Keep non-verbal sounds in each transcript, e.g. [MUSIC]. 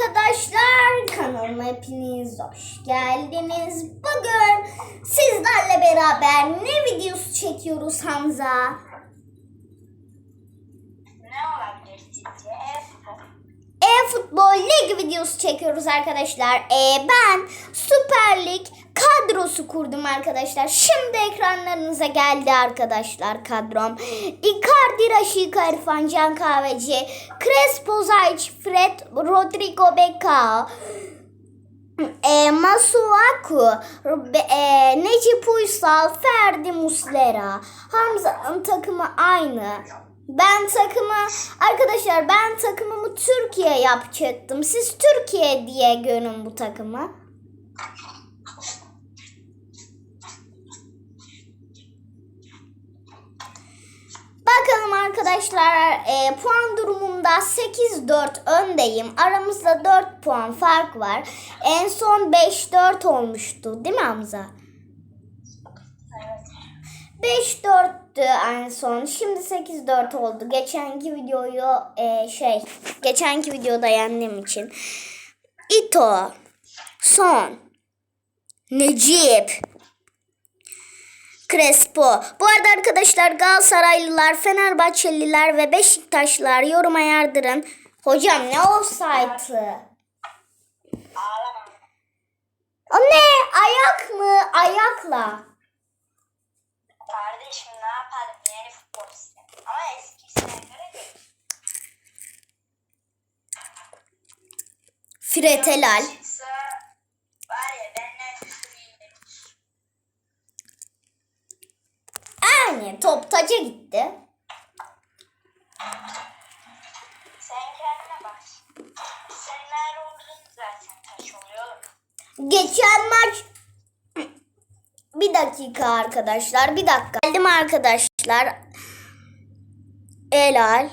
arkadaşlar kanalıma hepiniz hoş geldiniz. Bugün sizlerle beraber ne videosu çekiyoruz Hamza? Ne olabilir sizce? E-spor. E-futbol lig videosu çekiyoruz arkadaşlar. E, ben Süper Lig kadrosu kurdum arkadaşlar. Şimdi ekranlarınıza geldi arkadaşlar kadrom. Icardi, Rashica, İrfan Can Kahveci, Crespo, Zayç, Fred, Rodrigo Becao, e, Masuaku, e, Necip Uysal, Ferdi Muslera. Hamza'nın takımı aynı. Ben takımı arkadaşlar ben takımımı Türkiye yapacaktım. Siz Türkiye diye görün bu takımı. Bakalım arkadaşlar e, puan durumunda 8-4 öndeyim. Aramızda 4 puan fark var. En son 5-4 olmuştu değil mi Hamza? Evet. 5-4'tü en son. Şimdi 8-4 oldu. Geçenki videoyu e, şey geçenki videoda yendiğim için. Ito. Son. Necip. Crespo. Bu arada arkadaşlar Galatasaraylılar, Fenerbahçeliler ve Beşiktaşlılar yoruma yardırın. Hocam ne offside'ı? Ağlama. O ne? Ayak mı? Ayakla. Kardeşim ne yapalım? Yeni futbol sistemi. Ama eskisine göre değil. Fred Helal. Yani top taca gitti. Sen kendine bak. Sen nerede olduğunu zaten taş oluyor. Geçen maç bir dakika arkadaşlar. Bir dakika. Geldim arkadaşlar. Helal.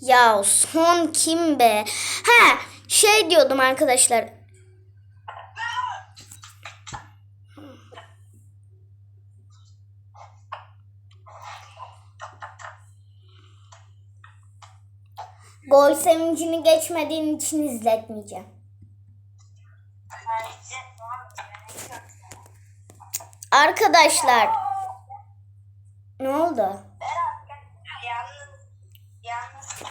Ya son kim be? Ha şey diyordum arkadaşlar. Gol sevincini geçmediğin için izletmeyeceğim. Ben size tamam mı? Ben hiç yok sana. Arkadaşlar ne oldu? Berat yalnız yalnız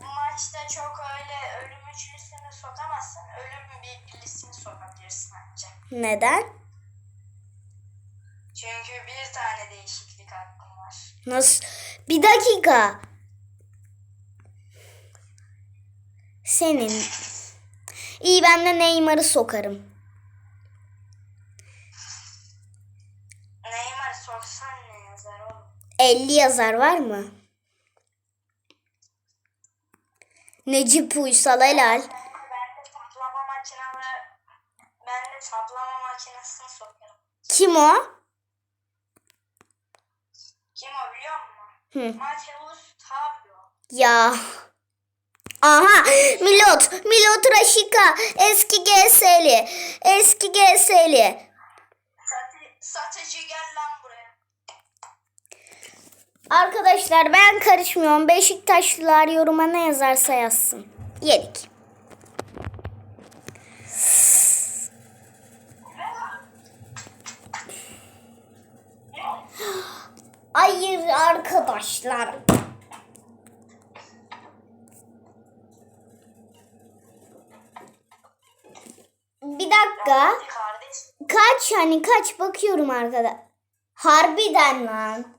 bu maçta çok öyle ölüm üçlüsünü sokamazsın. Ölüm bir birisini sokabilirsin ancak. Neden? Çünkü bir tane değişiklik hakkın var. Nasıl? Bir dakika. Senin. İyi ben de Neymar'ı sokarım. Neymar soksan ne yazar oğlum? 50 yazar var mı? Necip Uysal helal. Kim o? Kim o biliyor musun? Hı. Mateus Tavio. Ya. Aha Milot. Milot Raşika. Eski GS'li. Eski GS'li. Satıcı gel. Arkadaşlar ben karışmıyorum. Beşiktaşlılar yoruma ne yazarsa yazsın. Yedik. Hayır arkadaşlar. Bir dakika. Kaç hani kaç bakıyorum arkada. Harbiden lan.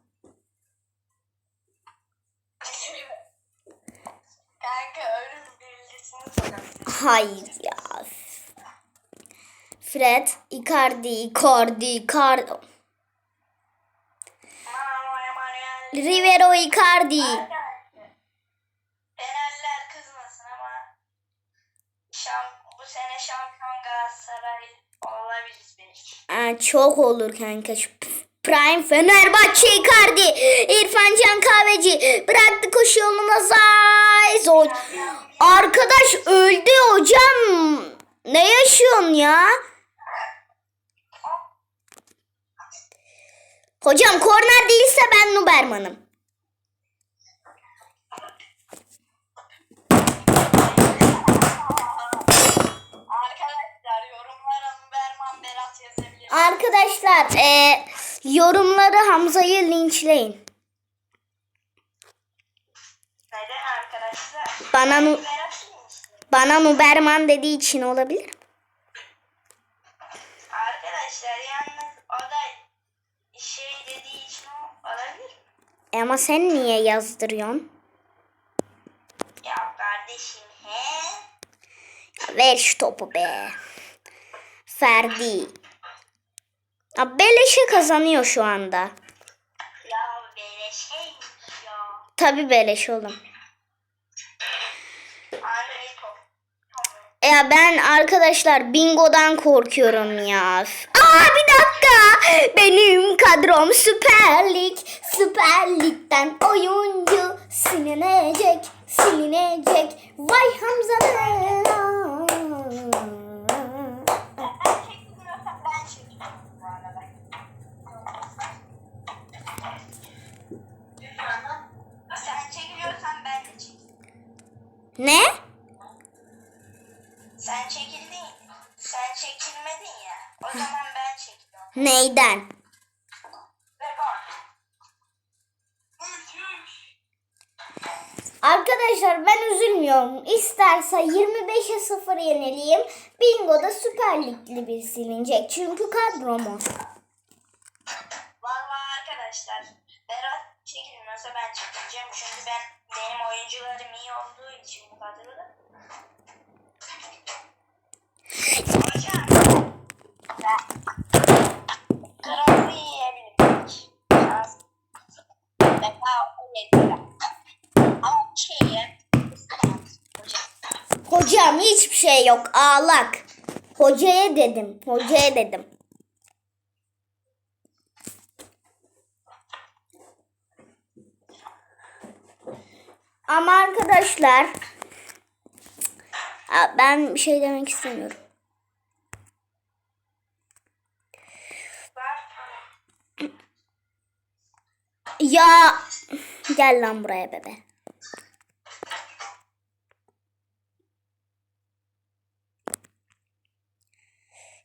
Kanka ölüm birisini sokarsın. Hayır ya. Fred, Icardi, Icardi, Icardi. Rivero, Icardi. Fenerler kızmasın ama şam, bu sene şampiyon Galatasaray olabiliriz belki. Aa, çok olur kanka. Şu Prime Fenerbahçe Icardi İrfan Can Kahveci bıraktı koşu yoluna Zayzoç Arkadaş öldü hocam ne yaşıyorsun ya? Hocam korner değilse ben Nuberman'ım. Arkadaşlar yorumlara Nuberman Berat yazabilir. Arkadaşlar eee Yorumları Hamza'yı linçleyin. Neden arkadaşlar? Bana nu- bana Nuberman dediği için olabilir. Arkadaşlar yalnız o da şey dediği için olabilir mi? E ama sen niye yazdırıyorsun? Ya kardeşim he? Ver şu topu be. Ferdi. Ya beleşe kazanıyor şu anda. Ya şeymiş ya. Tabi beleş oğlum. Ya ben arkadaşlar bingodan korkuyorum ya. Aa bir dakika. Benim kadrom Süper Lig. Süper Lig'den oyuncu silinecek, silinecek. Vay. Ben çekmiyorsam ben çekiyorum bu arada. Sen çekiliyorsan ben de çekeyim. Ne? Sen çekildin, sen çekilmedin ya. O zaman ben çekiyorum. Neyden? Arkadaşlar ben üzülmüyorum. İsterse 25'e 0 yenileyim. Bingo'da Süper Ligli bir silinecek. Çünkü kadrom o. Vallahi arkadaşlar Berat çekilmiyorsa ben çekileceğim. Çünkü ben benim oyuncularım iyi olduğu için kadroda. Hocam. Kralı yiyebilirdik. Defa o yediler. Ama şeyi hocam. Hocam hiçbir şey yok. Ağlak. Hocaya dedim. Hocaya dedim. Ama arkadaşlar ben bir şey demek istemiyorum. Ya gel lan buraya bebe.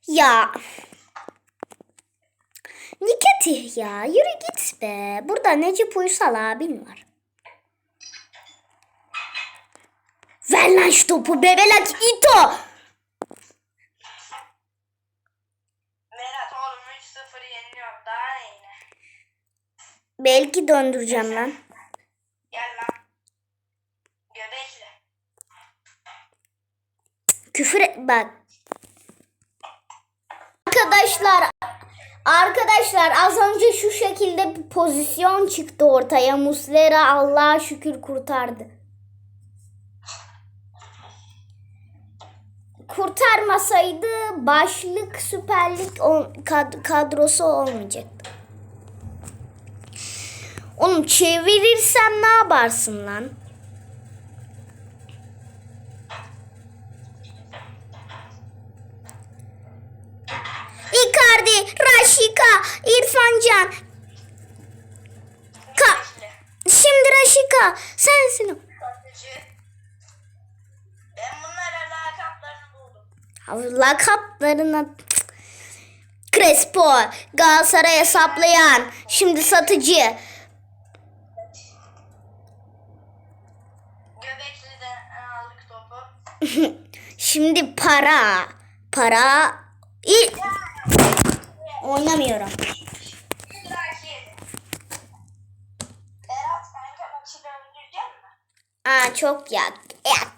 Ya. Nikatih ya. Yürü git be. Burada Necip Uysal abin var. Ver lan şu topu bebelak ito. Berat oğlum 3-0 yeniliyor. Daha ne yine? Belki döndüreceğim lan. Gel lan. Göbekle. Küfür et bak. Arkadaşlar Arkadaşlar az önce şu şekilde bir pozisyon çıktı ortaya. Muslera Allah'a şükür kurtardı. Kurtarmasaydı başlık Süper Lig ol- kad- kadrosu olmayacaktı. Oğlum çevirirsem ne yaparsın lan? Icardi, Raşika, İrfan Can. Ka. Şimdi Raşika sensin. o. Satıcı. Ben bunlara lakaplarını buldum. Abi, Lakaplarına Crespo, Galatasaray hesaplayan, şimdi satıcı. [LAUGHS] Şimdi para. Para. İ- Oynamıyorum. Aa çok yak. yak.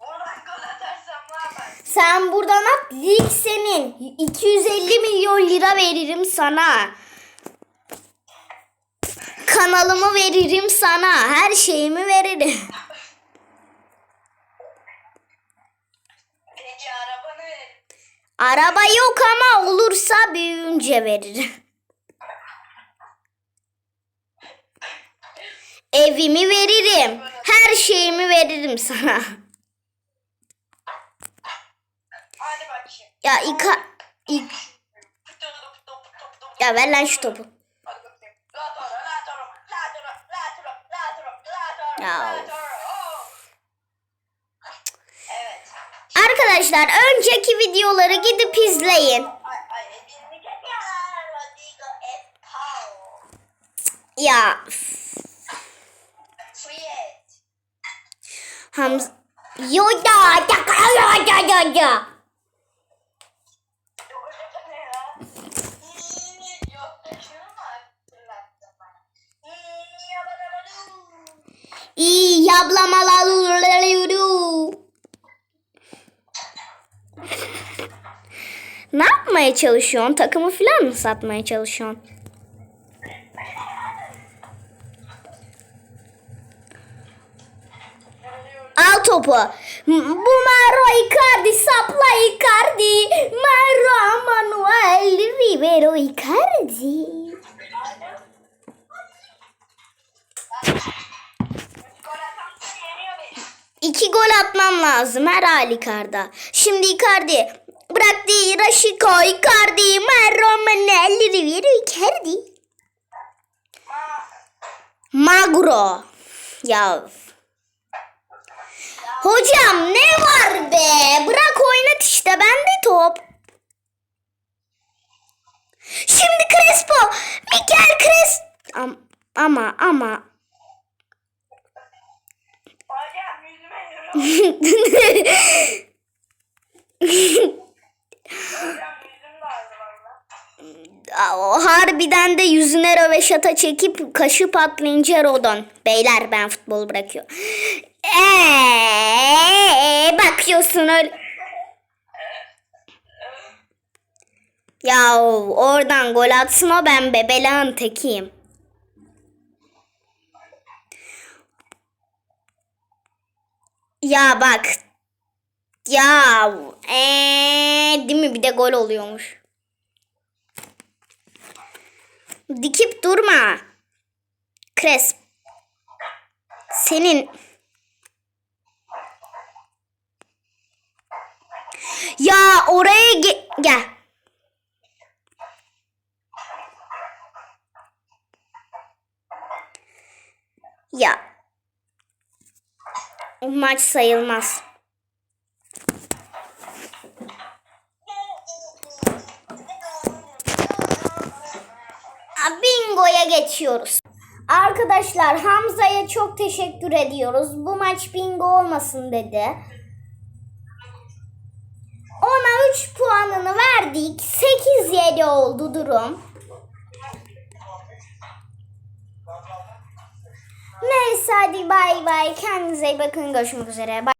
Oradan gol atarsam ne yaparsın? Sen buradan at lig senin. 250 milyon lira veririm sana. Kanalımı veririm sana. Her şeyimi veririm. Peki arabanı ver. Araba yok ama olursa büyüyünce veririm. Evimi veririm. Her şeyimi veririm sana. Ya İka... İk... Ya ver lan şu topu. Ya. Arkadaşlar önceki videoları gidip izleyin. Ya. Hamza. Yo ya ya ya ya ya. İyi yablamalalulu. Ne yapmaya çalışıyorsun? Takımı falan mı satmaya çalışıyorsun? Al topu. Bu Maro Icardi sapla Icardi. Maro Manuel Rivero Icardi. İki gol atmam lazım her halükarda. Şimdi Icardi. Bıraktı Raşiko Icardi. Maro Manuel Rivero Icardi. Magro. Ya. Hocam ne var be? Bırak oynat işte bende top. Şimdi Crespo. Miguel Crespo. Am- ama ama. Hocam yüzüme yürü. Hocam yüzüm vardı valla. O [LAUGHS] harbiden de yüzüne röveşata çekip kaşı patlayınca Rodon. Beyler ben futbol bırakıyor. Eee bakıyorsun öyle. Ya oradan gol atsın o ben bebelağın tekiyim. Ya bak. Ya eee değil mi bir de gol oluyormuş. Dikip durma. Kres. Senin Ya oraya ge- gel. Ya. O maç sayılmaz. Bingo'ya geçiyoruz. Arkadaşlar Hamza'ya çok teşekkür ediyoruz. Bu maç bingo olmasın dedi. Ona 3 puanını verdik. 8-7 oldu durum. Neyse hadi bay bay. Kendinize iyi bakın. Görüşmek üzere. Bay